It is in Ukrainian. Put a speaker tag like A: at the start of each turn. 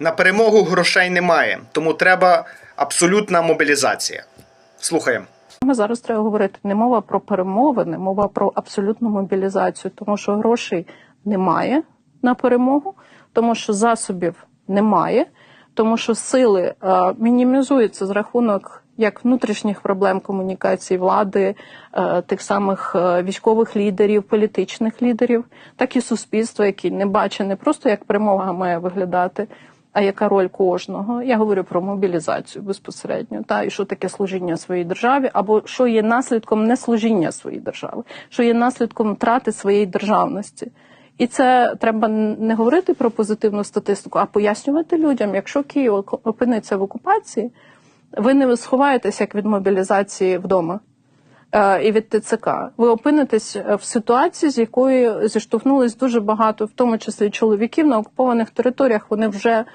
A: На перемогу грошей немає, тому треба абсолютна мобілізація. Слухаємо.
B: Ми зараз треба говорити не мова про перемовини, мова про абсолютну мобілізацію, тому що грошей немає на перемогу, тому що засобів немає, тому що сили е, мінімізуються з рахунок як внутрішніх проблем комунікації влади, е, тих самих е, військових лідерів, політичних лідерів, так і суспільства, які не бачать не просто як перемога має виглядати, а яка роль кожного? Я говорю про мобілізацію безпосередньо, та і що таке служіння своїй державі, або що є наслідком неслужіння своїй держави, що є наслідком втрати своєї державності. І це треба не говорити про позитивну статистику, а пояснювати людям, якщо Київ опиниться в окупації, ви не сховаєтесь як від мобілізації вдома е, і від ТЦК. Ви опинитесь в ситуації, з якою зіштовхнулись дуже багато, в тому числі чоловіків на окупованих територіях. Вони вже